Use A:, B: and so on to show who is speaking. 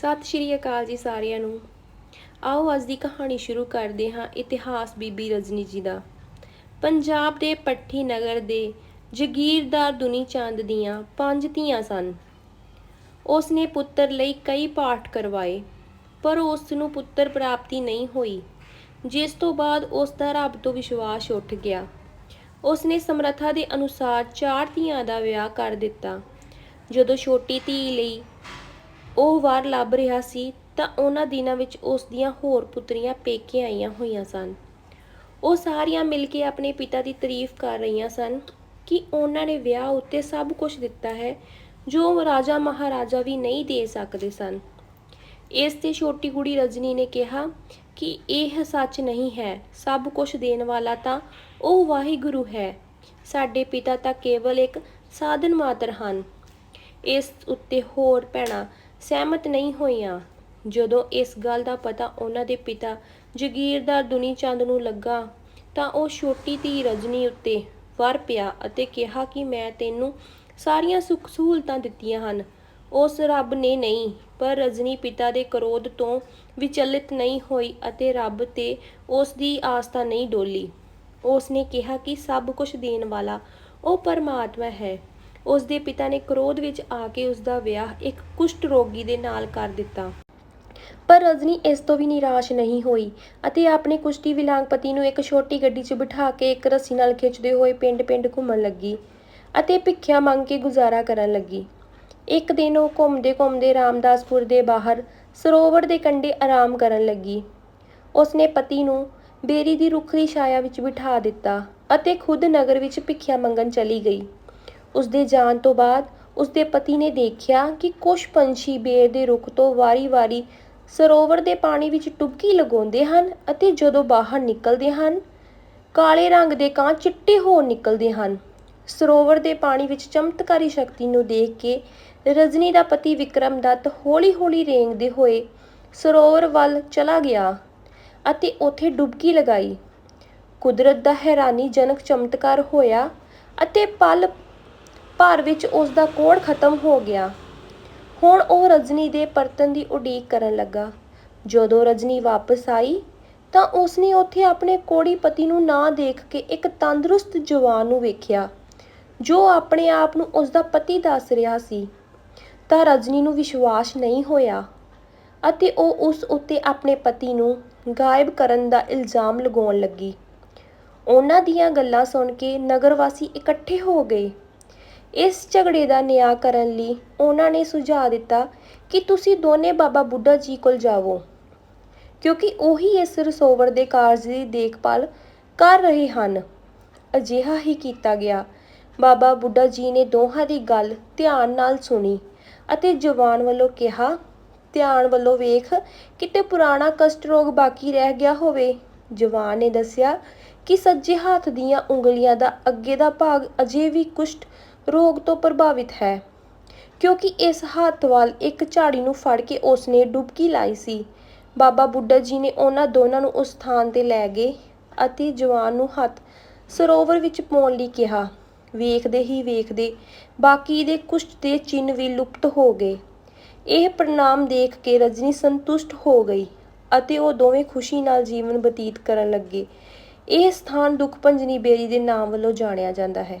A: ਸਤਿ ਸ਼੍ਰੀ ਅਕਾਲ ਜੀ ਸਾਰਿਆਂ ਨੂੰ। ਆਓ ਅੱਜ ਦੀ ਕਹਾਣੀ ਸ਼ੁਰੂ ਕਰਦੇ ਹਾਂ ਇਤਿਹਾਸ ਬੀਬੀ ਰਜਨੀ ਜੀ ਦਾ। ਪੰਜਾਬ ਦੇ ਪੱਠੀ ਨਗਰ ਦੇ ਜਗੀਰਦਾਰ ਦੁਨੀ ਚੰਦ ਦੀਆਂ ਪੰਜ ਧੀਆਂ ਸਨ। ਉਸ ਨੇ ਪੁੱਤਰ ਲਈ ਕਈ ਪਾਠ ਕਰਵਾਏ, ਪਰ ਉਸ ਨੂੰ ਪੁੱਤਰ ਪ੍ਰਾਪਤੀ ਨਹੀਂ ਹੋਈ, ਜਿਸ ਤੋਂ ਬਾਅਦ ਉਸ ਦਾ ਰੱਬ ਤੋਂ ਵਿਸ਼ਵਾਸ ਉੱਠ ਗਿਆ। ਉਸ ਨੇ ਸਮਰੱਥਾ ਦੇ ਅਨੁਸਾਰ ਚਾਰ ਧੀਆਂ ਦਾ ਵਿਆਹ ਕਰ ਦਿੱਤਾ। ਜਦੋਂ ਛੋਟੀ ਧੀ ਲਈ ਉਹ ਵਾਰ ਲੱਭ ਰਿਹਾ ਸੀ ਤਾਂ ਉਹਨਾਂ ਦਿਨਾਂ ਵਿੱਚ ਉਸ ਦੀਆਂ ਹੋਰ ਪੁੱਤਰੀਆਂ ਪੇਕੇ ਆਈਆਂ ਹੋਈਆਂ ਸਨ। ਉਹ ਸਾਰੀਆਂ ਮਿਲ ਕੇ ਆਪਣੇ ਪਿਤਾ ਦੀ ਤਾਰੀਫ ਕਰ ਰਹੀਆਂ ਸਨ ਕਿ ਉਹਨਾਂ ਨੇ ਵਿਆਹ ਉੱਤੇ ਸਭ ਕੁਝ ਦਿੱਤਾ ਹੈ, ਜੋ ਰਾਜਾ ਮਹਾਰਾਜਾ ਵੀ ਨਹੀਂ ਦੇ ਸਕਦੇ ਸਨ। ਇਸ ਤੇ ਛੋਟੀ ਕੁੜੀ ਰਜਨੀ ਨੇ ਕਿਹਾ ਕਿ ਇਹ ਸੱਚ ਨਹੀਂ ਹੈ, ਸਭ ਕੁਝ ਦੇਣ ਵਾਲਾ ਤਾਂ ਉਹ ਵਾਹਿਗੁਰੂ ਹੈ। ਸਾਡੇ ਪਿਤਾ ਤਾਂ ਕੇਵਲ ਇੱਕ ਸਾਧਨ ਮਾਤਰ ਹਨ। ਇਸ ਉੱਤੇ ਹੋਰ ਭੈਣਾਂ ਸਹਿਮਤ ਨਹੀਂ ਹੋਈਆਂ। ਜਦੋਂ ਇਸ ਗੱਲ ਦਾ ਪਤਾ ਉਹਨਾਂ ਦੇ ਪਿਤਾ ਜਗੀਰਦਾਰ ਦੁਨੀ ਚੰਦ ਨੂੰ ਲੱਗਾ ਤਾਂ ਉਹ ਛੋਟੀ ਧੀ ਰਜਨੀ ਉੱਤੇ ਵਰ ਪਿਆ ਅਤੇ ਕਿਹਾ ਕਿ ਮੈਂ ਤੈਨੂੰ ਸਾਰੀਆਂ ਸੁੱਖ ਸਹੂਲਤਾਂ ਦਿੱਤੀਆਂ ਹਨ। ਉਸ ਰੱਬ ਨੇ ਨਹੀਂ, ਪਰ ਰਜਨੀ ਪਿਤਾ ਦੇ ਕਰੋਧ ਤੋਂ ਵਿਚਲਿਤ ਨਹੀਂ ਹੋਈ ਅਤੇ ਰੱਬ ਤੇ ਉਸ ਦੀ ਆਸਥਾ ਨਹੀਂ ਡੋਲੀ। ਉਸ ਨੇ ਕਿਹਾ ਕਿ ਸਭ ਕੁਝ ਦੇਣ ਵਾਲਾ ਉਹ ਪਰਮਾਤਮਾ ਹੈ। ਉਸ ਦੇ ਪਿਤਾ ਨੇ ਕ੍ਰੋਧ ਵਿੱਚ ਆ ਕੇ ਉਸ ਦਾ ਵਿਆਹ ਇੱਕ ਕੁਸ਼ਟ ਰੋਗੀ ਦੇ ਨਾਲ ਕਰ ਦਿੱਤਾ। ਪਰ ਰਜਨੀ ਇਸ ਤੋਂ ਵੀ ਨਿਰਾਸ਼ ਨਹੀਂ ਹੋਈ ਅਤੇ ਆਪਣੇ ਕੁਸ਼ਤੀ ਵਿਲਾਂਗ ਪਤੀ ਨੂੰ ਇੱਕ ਛੋਟੀ ਗੱਡੀ 'ਚ ਬਿਠਾ ਕੇ ਇੱਕ ਰੱਸੀ ਨਾਲ ਖਿੱਚਦੇ ਹੋਏ ਪਿੰਡ-ਪਿੰਡ ਘੁੰਮਣ ਲੱਗੀ ਅਤੇ ਭਿੱਖਿਆ ਮੰਗ ਕੇ ਗੁਜ਼ਾਰਾ ਕਰਨ ਲੱਗੀ। ਇੱਕ ਦਿਨ ਉਹ ਘੁੰਮਦੇ-ਘੁੰਮਦੇ ਰਾਮਦਾਸਪੁਰ ਦੇ ਬਾਹਰ ਸਰੋਵਰ ਦੇ ਕੰਢੇ ਆਰਾਮ ਕਰਨ ਲੱਗੀ। ਉਸਨੇ ਪਤੀ ਨੂੰ ਬੇਰੀ ਦੀ ਰੁੱਖ ਦੀ ਛਾਇਆ ਵਿੱਚ ਬਿਠਾ ਦਿੱਤਾ ਅਤੇ ਖੁਦ ਨਗਰ ਵਿੱਚ ਭਿੱਖਿਆ ਮੰਗਣ ਚਲੀ ਗਈ। ਉਸਦੇ ਜਾਣ ਤੋਂ ਬਾਅਦ ਉਸਦੇ ਪਤੀ ਨੇ ਦੇਖਿਆ ਕਿ ਕੁਝ ਪੰਛੀ ਬੇਰ ਦੇ ਰੁੱਖ ਤੋਂ ਵਾਰੀ-ਵਾਰੀ ਸਰੋਵਰ ਦੇ ਪਾਣੀ ਵਿੱਚ ਡੁਬਕੀ ਲਗਾਉਂਦੇ ਹਨ ਅਤੇ ਜਦੋਂ ਬਾਹਰ ਨਿਕਲਦੇ ਹਨ, ਕਾਲੇ ਰੰਗ ਦੇ ਕਾਂ ਚਿੱਟੇ ਹੋ ਨਿਕਲਦੇ ਹਨ। ਸਰੋਵਰ ਦੇ ਪਾਣੀ ਵਿੱਚ ਚਮਤਕਾਰੀ ਸ਼ਕਤੀ ਨੂੰ ਦੇਖ ਕੇ ਰਜਨੀ ਦਾ ਪਤੀ ਵਿਕਰਮ ਦੱਤ ਹੌਲੀ-ਹੌਲੀ ਰੇਂਗਦੇ ਹੋਏ ਸਰੋਵਰ ਵੱਲ ਚਲਾ ਗਿਆ ਅਤੇ ਉੱਥੇ ਡੁਬਕੀ ਲਗਾਈ। ਕੁਦਰਤ ਦਾ ਹੈਰਾਨੀਜਨਕ ਚਮਤਕਾਰ ਹੋਇਆ ਅਤੇ ਪਲ ਭਰ ਵਿੱਚ ਉਸ ਦਾ ਕੋੜ ਖਤਮ ਹੋ ਗਿਆ। ਹੁਣ ਉਹ ਰਜਨੀ ਦੇ ਪਰਤਨ ਦੀ ਉਡੀਕ ਕਰਨ ਲੱਗਾ। ਜਦੋਂ ਰਜਨੀ ਵਾਪਸ ਆਈ, ਤਾਂ ਉਸਨੇ ਉੱਥੇ ਆਪਣੇ ਕੋੜੀ ਪਤੀ ਨੂੰ ਨਾ ਦੇਖ ਕੇ ਇੱਕ ਤੰਦਰੁਸਤ ਜਵਾਨ ਨੂੰ ਵੇਖਿਆ, ਜੋ ਆਪਣੇ ਆਪ ਨੂੰ ਉਸ ਦਾ ਪਤੀ ਦੱਸ ਰਿਹਾ ਸੀ। ਤਾਂ ਰਜਨੀ ਨੂੰ ਵਿਸ਼ਵਾਸ ਨਹੀਂ ਹੋਇਆ ਅਤੇ ਉਹ ਉਸ ਉੱਤੇ ਆਪਣੇ ਪਤੀ ਨੂੰ ਗਾਇਬ ਕਰਨ ਦਾ ਇਲਜ਼ਾਮ ਲਗਾਉਣ ਲੱਗੀ। ਉਹਨਾਂ ਦੀਆਂ ਗੱਲਾਂ ਸੁਣ ਕੇ ਨਗਰ ਵਾਸੀ ਇਕੱਠੇ ਹੋ ਗਏ। ਇਸ ਝਗੜੇ ਦਾ ਨਿਆਂ ਕਰਨ ਲਈ ਉਹਨਾਂ ਨੇ ਸੁਝਾਅ ਦਿੱਤਾ ਕਿ ਤੁਸੀਂ ਦੋਨੇ ਬਾਬਾ ਬੁੱਢਾ ਜੀ ਕੋਲ ਜਾਵੋ, ਕਿਉਂਕਿ ਉਹੀ ਇਸ ਰਸੋਵਰ ਦੇ ਕਾਰਜ ਦੀ ਦੇਖਭਾਲ ਕਰ ਰਹੇ ਹਨ। ਅਜਿਹਾ ਹੀ ਕੀਤਾ ਗਿਆ। ਬਾਬਾ ਬੁੱਢਾ ਜੀ ਨੇ ਦੋਹਾਂ ਦੀ ਗੱਲ ਧਿਆਨ ਨਾਲ ਸੁਣੀ ਅਤੇ ਜਵਾਨ ਵੱਲੋਂ ਕਿਹਾ, ਧਿਆਨ ਵੱਲੋਂ ਵੇਖ, ਕਿਤੇ ਪੁਰਾਣਾ ਕਸ਼ਟ ਰੋਗ ਬਾਕੀ ਰਹਿ ਗਿਆ ਹੋਵੇ। ਜਵਾਨ ਨੇ ਦੱਸਿਆ ਕਿ ਸੱਜੇ ਹੱਥ ਦੀਆਂ ਉਂਗਲੀਆਂ ਦਾ ਅੱਗੇ ਦਾ ਭਾਗ ਅਜੇ ਵੀ ਕੁਸ਼ਟ ਰੋਗ ਤੋਂ ਪ੍ਰਭਾਵਿਤ ਹੈ। ਕਿਉਂਕਿ ਇਸ ਹੱਥ ਵੱਲ ਇੱਕ ਝਾੜੀ ਨੂੰ ਫੜ ਕੇ ਉਸਨੇ ਡੁਬਕੀ ਲਾਈ ਸੀ। ਬਾਬਾ ਬੁੱਢਾ ਜੀ ਨੇ ਉਹਨਾਂ ਦੋਨਾਂ ਨੂੰ ਉਸ ਸਥਾਨ ਤੇ ਲੈ ਗਏ ਅਤੇ ਜਵਾਨ ਨੂੰ ਹੱਥ ਸਰੋਵਰ ਵਿੱਚ ਪਾਉਣ ਲਈ ਕਿਹਾ। ਵੇਖਦੇ ਹੀ ਵੇਖਦੇ ਬਾਕੀ ਦੇ ਕੁਸ਼ਟ ਦੇ ਚਿੰਨ੍ਹ ਵੀ ਲੁਪਤ ਹੋ ਗਏ। ਇਹ ਪ੍ਰਣਾਮ ਦੇਖ ਕੇ ਰਜਨੀ ਸੰਤੁਸ਼ਟ ਹੋ ਗਈ ਅਤੇ ਉਹ ਦੋਵੇਂ ਖੁਸ਼ੀ ਨਾਲ ਜੀਵਨ ਬਤੀਤ ਕਰਨ ਲੱਗੇ। ਇਹ ਸਥਾਨ ਦੁੱਖ ਭੰਜਨੀ ਬੇਰੀ ਦੇ ਨਾਮ ਵੱਲੋਂ ਜਾਣਿਆ ਜਾਂਦਾ ਹੈ।